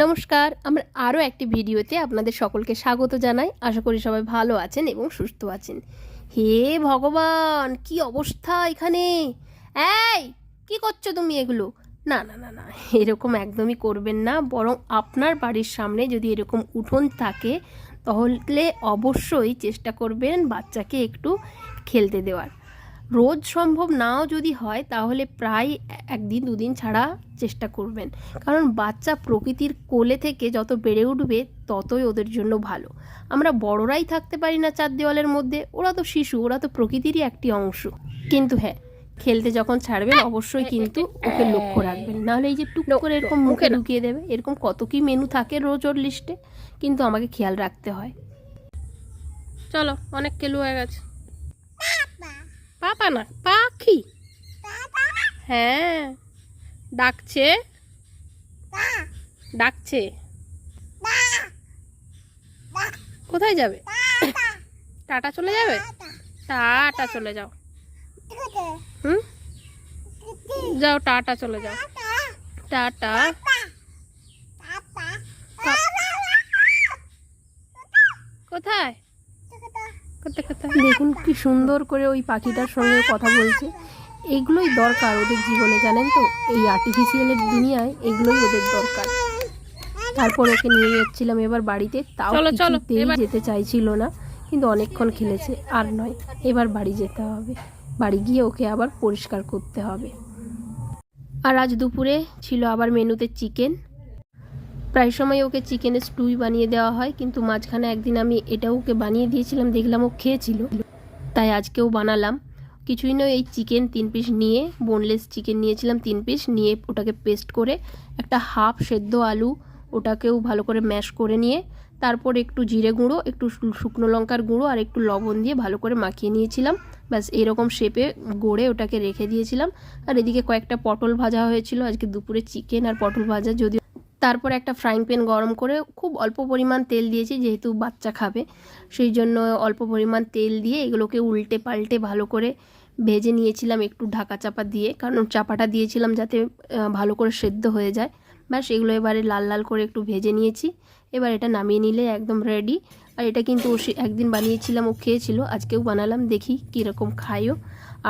নমস্কার, আমার আরও একটি ভিডিওতে আপনাদের সকলকে স্বাগত জানাই। আশা করি সবাই ভালো আছেন এবং সুস্থ আছেন। হে ভগবান, কি অবস্থা এখানে? এই, কি করছ তুমি এগুলো? না না না না, এরকম একদমই করবেন না। বরং আপনার বাড়ির সামনে যদি এরকম উঠোন থাকে, তাহলে অবশ্যই চেষ্টা করবেন বাচ্চাকে একটু খেলতে দেওয়ার। রোজ সম্ভব নাও যদি হয় তাহলে প্রায় একদিন দুদিন ছাড়া চেষ্টা করবেন। কারণ বাচ্চা প্রকৃতির কোলে থেকে যত বেড়ে উঠবে ততই ওদের জন্য ভালো। আমরা বড়রাই থাকতে পারি না চার দেওয়ালের মধ্যে ওরা তো শিশু ওরা তো প্রকৃতিরই একটি অংশ। কিন্তু হ্যাঁ খেলতে যখন ছাড়বেন অবশ্যই কিন্তু ওকে লক্ষ্য রাখবেন। নাহলে এই যে টুক করে এরকম মুখে ঢুকিয়ে দেবে এরকম কত কি মেনু থাকে রোজ ওর লিস্টে কিন্তু আমাকে খেয়াল রাখতে হয়। চলো অনেক কেলু হয়ে গেছে। পাপা না পাখি। হ্যাঁ ডাকছে। ডাকছে। কোথায় যাবে? টাটা চলে যাবে? টাটা। চলে যাও। হুম? যাও টাটা চলে যাও। টাটা। কোথায়? দেখুন কি সুন্দর করে ওই পাখিটার সঙ্গে কথা বলছে। এগুলোই দরকার ওদের জীবনে জানেন তো? এই আর্টিফিশিয়ালের দুনিয়ায় এগুলোই ওদের দরকার। তারপর ওকে নিয়ে যাচ্ছিলাম এবার বাড়িতে। তাও কিছুতেই যেতে চাইছিল না কিন্তু অনেকক্ষণ খেলেছে। আর নয় এবার বাড়ি যেতে হবে। বাড়ি গিয়ে ওকে আবার পরিষ্কার করতে হবে। আর আজ দুপুরে ছিল আবার মেনুতে চিকেন প্রায় সময় ওকে চিকেনের স্টুই বানিয়ে দেওয়া হয়, কিন্তু মাঝখানে একদিন আমি এটাও ওকে বানিয়ে দিয়েছিলাম, দেখলাম ও খেয়েছিল। তাই আজকেও বানালাম। কিছুই নয় এই চিকেন তিন পিস নিয়ে বোনলেস চিকেন নিয়েছিলাম তিন পিস নিয়ে ওটাকে পেস্ট করে একটা হাফ সেদ্ধ আলু ওটাকেও ভালো করে ম্যাশ করে নিয়ে, তারপর একটু জিরে গুঁড়ো, একটু শুকনো লঙ্কার গুঁড়ো আর একটু লবণ দিয়ে ভালো করে মাখিয়ে নিয়েছিলাম। ব্যাস, এরকম শেপে গড়ে ওটাকে রেখে দিয়েছিলাম। আর এদিকে কয়েকটা পটল ভাজা হয়েছিল, আজকে দুপুরে চিকেন আর পটল ভাজা যদি তারপর একটা ফ্রাইং প্যান গরম করে খুব অল্প পরিমাণ তেল দিয়েছি, যেহেতু বাচ্চা খাবে। সেই জন্য অল্প পরিমাণ তেল দিয়ে এগুলোকে উল্টে পাল্টে ভালো করে ভেজে নিয়েছিলাম একটু ঢাকা চাপা দিয়ে, কারণ চাপাটা দিয়েছিলাম যাতে ভালো করে সেদ্ধ হয়ে যায়। ব্যাস, এগুলো এবারে লাল লাল করে একটু ভেজে নিয়েছি। এবার এটা নামিয়ে নিলে একদম রেডি আর এটা কিন্তু ও একদিন বানিয়েছিলাম, ও খেয়েছিল, আজকেও বানালাম, দেখি কীরকম খাইও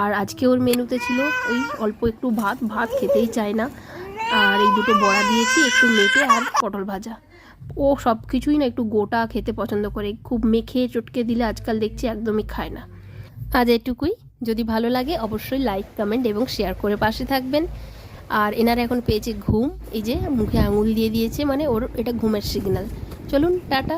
আর আজকে ওর মেনুতে ছিল ওই অল্প একটু ভাত ভাত খেতেই চায় না। আর এই দুটো বড়া দিয়েছি, একটু মেখে আর পটল ভাজা। ও সব কিছুই না একটু গোটা খেতে পছন্দ করে, খুব মেখে চটকে দিলে আজকাল দেখছি একদমই খায় না। আজ এটুকুই, যদি ভালো লাগে অবশ্যই লাইক, কমেন্ট এবং শেয়ার করে পাশে থাকবেন। আর এনারা এখন পেয়েছে ঘুম, এই যে মুখে আঙুল দিয়ে দিয়েছে মানে ওর এটা ঘুমের সিগনাল। চলুন, টাটা।